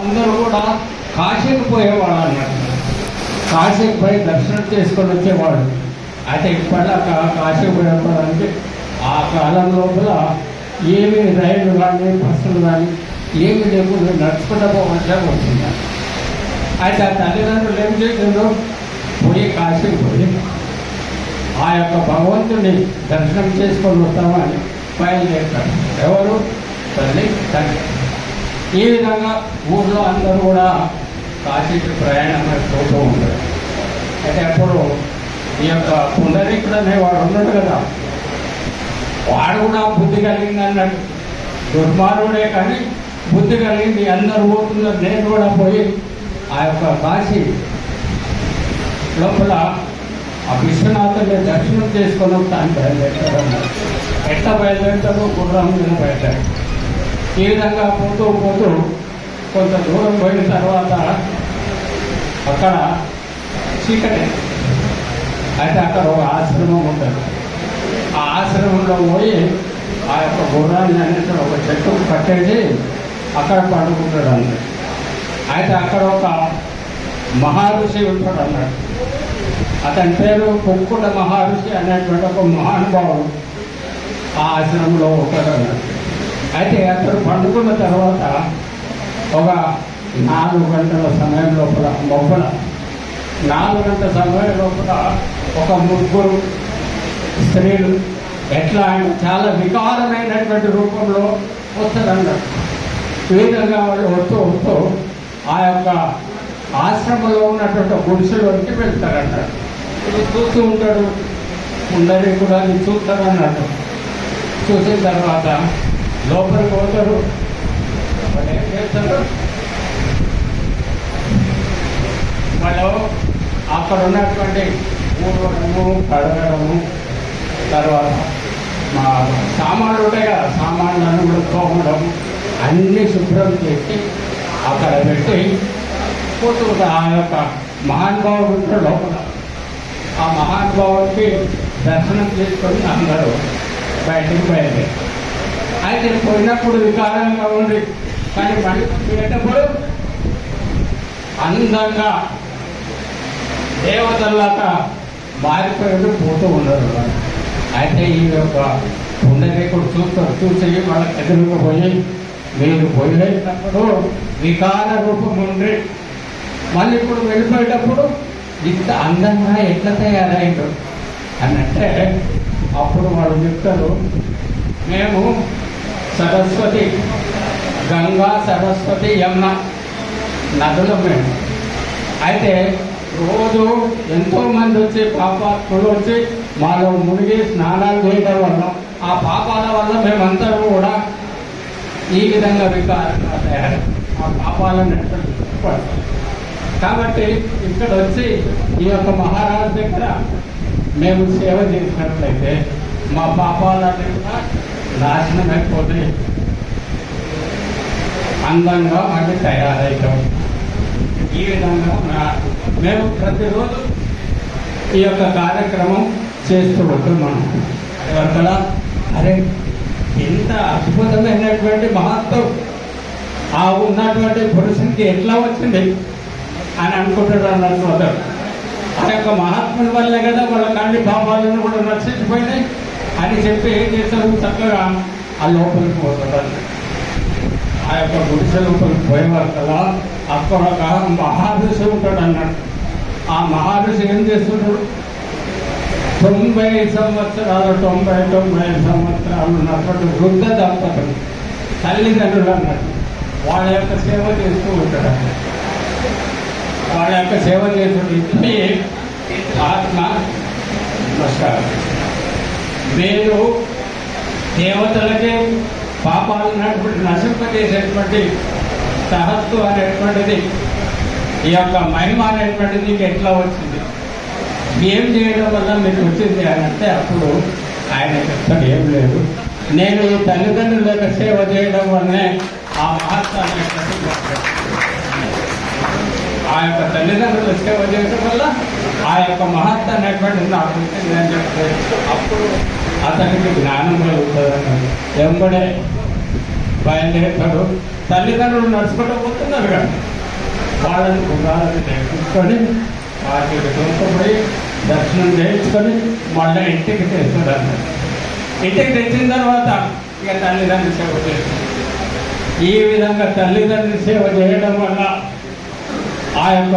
అందరూ కూడా కాశీకి పోయేవాడు అన్నట్టు కాశీకి పోయి దర్శనం చేసుకొని వచ్చేవాడు. అయితే ఇప్పటిదాకా కాశీకి పోయేవాడంటే ఆ కాలం లోపల ఏమి రైళ్ళు కానీ బస్సులు కానీ ఏమి లేకుండా నడుచుకుంటూ పోవాల్సి వచ్చింది అయితే ఆ తల్లిదండ్రులు ఏం చేసిండ్రు? పోయి కాశీకి పోయి ఆ యొక్క భగవంతుని దర్శనం చేసుకొని వస్తామని బయలుదేరుతారు. ఎవరు? తల్లి తండ్రి. ఈ విధంగా ఊర్లో అందరూ కూడా కాశీకి ప్రయాణం పోతూ ఉంటారు. అయితే అప్పుడు ఈ యొక్క పుండరీకుడు అనేవాడు ఉన్నాడు కదా. వాడు కూడా బుద్ధి కలిగింది అన్నాడు దుర్మార్గుడే కానీ బుద్ధి కలిగింది. అందరూ పోతున్నారు. నేను కూడా పోయి ఆ యొక్క కాశీ లోపల ఆ విశ్వనాథుని దర్శనం చేసుకొని వస్తాను బయలుదేరుతారు అన్నారు. ఎట్లా బయలుదేరుతారు గుర్రం మీద బయట ఈ విధంగా పోతూ పోతూ కొంత దూరం పోయిన తర్వాత అక్కడ చీకటి. అయితే అక్కడ ఒక ఆశ్రమం ఉంటుంది. ఆ ఆశ్రమంలో పోయి ఆ యొక్క గుర్రాన్ని అనేది ఒక చెట్టు కట్టేసి అక్కడ పండుకుంటాడు అన్నాడు అయితే అక్కడ ఒక మహర్షి ఉంటాడు అన్నాడు. అతని పేరు కుక్కుడ మహర్షి అనేటువంటి ఒక మహానుభావుడు ఆ ఆశ్రమంలో ఉంటాడు అన్నాడు. అయితే అతను పండుకున్న తర్వాత ఒక నాలుగు గంటల సమయం లోపల లోపల నాలుగు గంటల సమయం లోపల ఒక ముగ్గురు స్త్రీలు ఎట్లా ఆయన చాలా వికారమైనటువంటి రూపంలో వస్తారన్నారు. ఈ విధంగా వాళ్ళు వస్తూ వస్తూ ఆ యొక్క ఆశ్రమంలో ఉన్నటువంటి గుడిసెలోకి వెళ్తారన్నారు. ఇది చూస్తూ ఉంటాడు ఉండని కూడా చూస్తారన్నట్టు చూసిన తర్వాత లోపలికి పోతారు. వాళ్ళు ఏం చేస్తారు వాళ్ళు అక్కడ ఉన్నటువంటి ఊడవడము కడగడము తర్వాత మా సామాన్లు ఉంటాయి కదా సామాన్లను కూడా తోమడం అన్ని శుభ్రం చేసి అక్కడ పెట్టి పోతూ ఆ యొక్క మహానుభావుడు ఉంటాడు లోపల. ఆ మహానుభావుడికి దర్శనం చేసుకొని అందరూ బయటికి బయలుదేరి అయితే పోయినప్పుడు వికారంగా ఉంది. కానీ మళ్ళీ పోయేటప్పుడు అందంగా దేవతల్లాగా మారిపోయి పోతూ ఉండరు అయితే ఈ యొక్క పుండరీకుడు చూస్తారు చూసి వాళ్ళ ఎదురుగా పోయి మీరు పోయేటప్పుడు వికార రూపం ఉండి మళ్ళీ ఇప్పుడు వెళ్ళిపోయేటప్పుడు ఇంత అందంగా ఎట్లా తయారైండు? అని అంటే అప్పుడు వాళ్ళు చెప్తారు మేము సరస్వతి గంగా సరస్వతి యమున నదులు మేము అయితే రోజు ఎంతో మంది వచ్చి పాపాత్ములు వచ్చి మాలో మునిగి స్నానాలు చేయడం వల్ల ఆ పాపాల వల్ల మేమందరం కూడా ఈ విధంగా వికారంగా తయారు ఆ పాపాలను పడతాం? కాబట్టి ఇక్కడ వచ్చి ఈ యొక్క మహారాజు దగ్గర మేము సేవ చేసినట్లయితే మా పాపాలన్నీ కూడా నాశనం అందంగా మళ్ళీ తయారవుతాం ఈ విధంగా మేము ప్రతిరోజు ఈ యొక్క కార్యక్రమం చేస్తూ ఉంటున్నాం ఎవరికలా అరే ఎంత అద్భుతమైనటువంటి మహత్వం. ఆ ఉన్నటువంటి పురుషునికి ఎట్లా వచ్చింది? అని అనుకుంటాడు అన్నట్టు ఆ యొక్క మహాత్ముని వల్లే కదా వాళ్ళ కంటి పాపాలను కూడా రక్షించిపోయినాయి అని చెప్పి ఏం చేశారు చక్కగా ఆ లోపలికి పోతాడు ఆ యొక్క గుడిసె లోపలికి పోయేవారు కదా అక్కడ ఒక మహాదశి ఉంటాడు అన్నట్టు ఆ మహాదశి ఏం చేస్తుంటాడు తొంభై సంవత్సరాలు తొంభై తొంభై సంవత్సరాలు ఉన్నటువంటి వృద్ధ దంపతులు తల్లిదండ్రులు అన్నట్టు వాళ్ళ యొక్క సేవ చేస్తూ ఉంటాడు వాళ్ళ యొక్క సేవ చేస్తుంటే ఆత్మ నమస్కారం. మీరు దేవతలకే పాపాలు నటువంటి నశింపజేసేటువంటి సహస్సు అనేటువంటిది ఈ యొక్క మహిమ అనేటువంటిది మీకు ఎట్లా వచ్చింది? ఏం చేయడం వల్ల మీకు వచ్చింది అని అంటే అప్పుడు ఆయన చెప్తాడు ఏం లేదు. నేను ఈ తల్లిదండ్రుల యొక్క సేవ చేయడం వల్లనే ఆ మహత్వాన్ని ఆ యొక్క తల్లిదండ్రులు సేవ చేయడం వల్ల ఆ యొక్క మహత్వ అనేటువంటి నాకు వచ్చింది అప్పుడు అతనికి జ్ఞానం కలుగుతుంది ఎంబడే బయలుదేరుతాడు. తల్లిదండ్రులు నడుచుకుంటూ పోతున్నారు కానీ వాళ్ళని గుర్రాలను నేర్పించుకొని వాటికి దూరపోయి దర్శనం చేయించుకొని మళ్ళీ ఇంటికి తెస్తాడు అన్నమాట ఇంటికి తెచ్చిన తర్వాత ఇక తల్లిదండ్రులు సేవ చేస్తారు. ఈ విధంగా తల్లిదండ్రులు సేవ చేయడం వల్ల ఆ యొక్క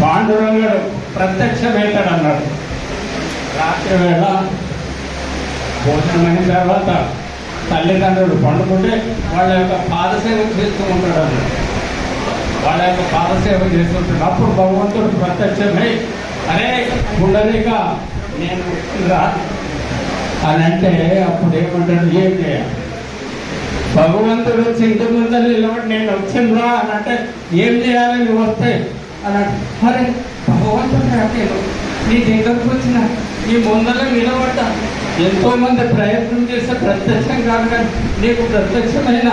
పాండురంగుడు ప్రత్యక్షమవుతాడు అన్నాడు రాత్రి వేళ భోజనం అయిన తర్వాత తల్లిదండ్రులు పండుకుంటే వాళ్ళ యొక్క పాదసేవ చేస్తూ ఉంటాడు అన్నాడు వాళ్ళ యొక్క పాదసేవ చేస్తుంటాడు అప్పుడు భగవంతుడు ప్రత్యక్షమై అరే పుండరీక నేను రా అని అంటే అప్పుడు ఏమంటాడు ఏం చేయాలి? భగవంతుడు వచ్చి ఇంటి ముందర నిలబడి నేను వచ్చిండ్రా అని అంటే ఏం చేయాలి నువ్వు వస్తే అని అంటే అరే భగవంతుడు రాకేను నీ దగ్గరకు వచ్చిన నీ ముందర నిలబడ్డా ఎంతో మంది ప్రయత్నం చేస్తే ప్రత్యక్షం కాదు కానీ నీకు ప్రత్యక్షమైన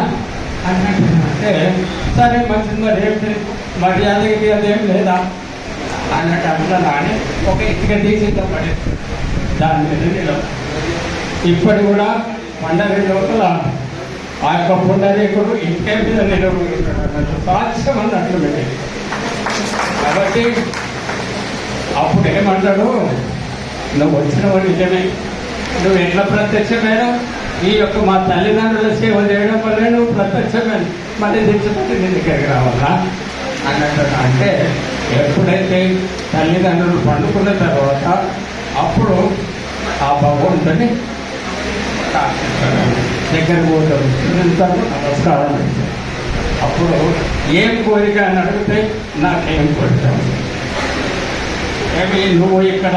అని అంటే సరే మంచిది మరి ఏంటి మర్యాదకి అదేం లేదా అన్నట్టు అన్నాను అని ఒక ఇటుక తీసి ఇంత పడేస్తుంది దాని మీద నిలబడి. ఇప్పటి కూడా పండగ లోపల ఆ యొక్క పుండరీకుడు ఇంకే మీద నిలబడి సాక్ష్యం అన్నట్లు కాబట్టి అప్పుడు ఏమంటాడు? నువ్వు వచ్చిన నిజమే. నువ్వు ఎట్లా ప్రత్యక్షమేనా ఈ యొక్క మా తల్లిదండ్రుల సేవ చేయడం వల్లే నువ్వు ప్రత్యక్షమైన మళ్ళీ తెచ్చిపోతే నేను ఇక్కడికి రావాలా? అన్నట్టు అంటే ఎప్పుడైతే తల్లిదండ్రులు పండుకున్న తర్వాత అప్పుడు ఆ భగవంతుని దగ్గరకు పోతారు. తింటారు నమస్కారం అప్పుడు ఏం కోరిక అని అడిగితే నాకేం కోరిక? ఏమి నువ్వు ఇక్కడ